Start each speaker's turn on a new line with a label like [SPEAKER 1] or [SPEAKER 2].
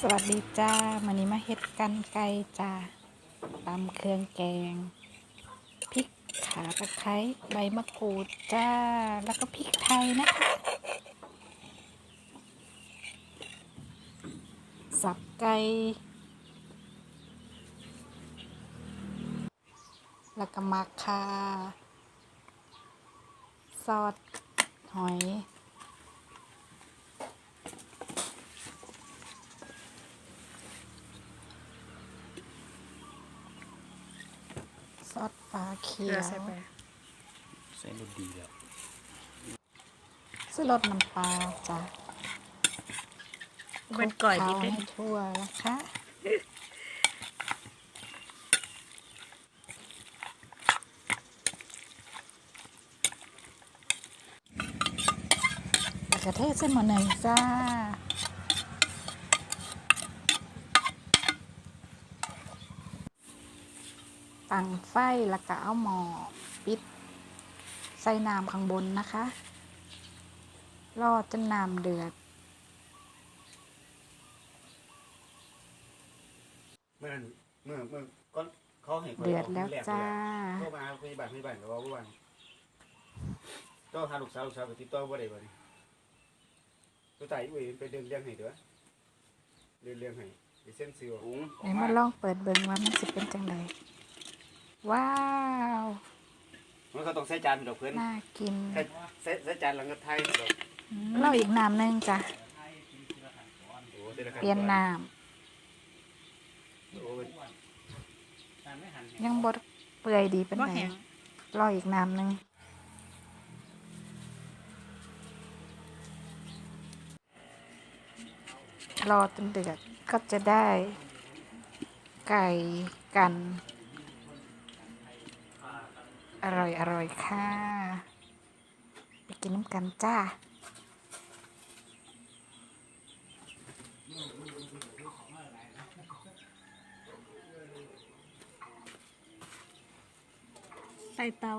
[SPEAKER 1] สวัสดีจ้ามันนี้มาเฮ็ดกันไก่จ้าตำเครื่องแกงพริกขาตะไคร้ใบมะกรูดจ้า แล้วก็พริกไทยนะคะสับไก่แล้วก็มักค่าซอสหอย ซอสฟ้าเขี
[SPEAKER 2] เก
[SPEAKER 1] ย
[SPEAKER 2] ลือ
[SPEAKER 1] ว
[SPEAKER 2] ใส่ไป
[SPEAKER 3] ใส่รสดีแล้ว
[SPEAKER 1] ซื้อรสน้ำปลาจ้ะ
[SPEAKER 2] เป็นก่อย
[SPEAKER 1] คลุ
[SPEAKER 2] นิด
[SPEAKER 1] เคล้า
[SPEAKER 2] นึง
[SPEAKER 1] ให้ทั่วนะคะแล้วกระเทศเส้นหมอหนึ่งจ้า ตั้งไฟแล้วก็เอาหม้อปิด ใส่น้ำข้างบนนะคะ รอจนน้ำเดือด
[SPEAKER 3] เมื่อนั้นเมื่อเมื่อก็เขาให้ข้ย
[SPEAKER 1] เดือดแล้ว
[SPEAKER 3] กที่รก
[SPEAKER 1] จ้า
[SPEAKER 3] โทรมาคุยบ้านคุยบ้านก็บอกว่าวันก็หาลูกสาวลูกสาวไปติดต่อบ่ได้บ่นี่ตัวตายอุ้ยไปเดินเลี้ยงให้เด้อเดินเลี้ยงให้ไปเส้นซิวอือ
[SPEAKER 1] ไหนมาลองเปิดเบิ่งว่ามันสิเป็นจังได ว้าว
[SPEAKER 3] มันก็ต้องใส่จานดอกเพิ่น
[SPEAKER 1] น่ากิน
[SPEAKER 3] ใส่ใส่ใส่จานหลังก็ไทยดอก
[SPEAKER 1] อืมเราอีกน้ำหนึงจ้ะ
[SPEAKER 3] โอ้แต่ละขั้
[SPEAKER 1] เปลี่ยนน้
[SPEAKER 3] โอ้ยำ
[SPEAKER 1] ยังบดเปื่อยดีเป็น
[SPEAKER 2] บ่
[SPEAKER 1] ไง
[SPEAKER 2] แห้ง
[SPEAKER 1] รออีกน้ำหนึงรอจนเดือดก็จะได้ ไก่กัน อร่อยอร่อยค่ะ ไปกินน้ำกันจ้า
[SPEAKER 2] ใส่เตา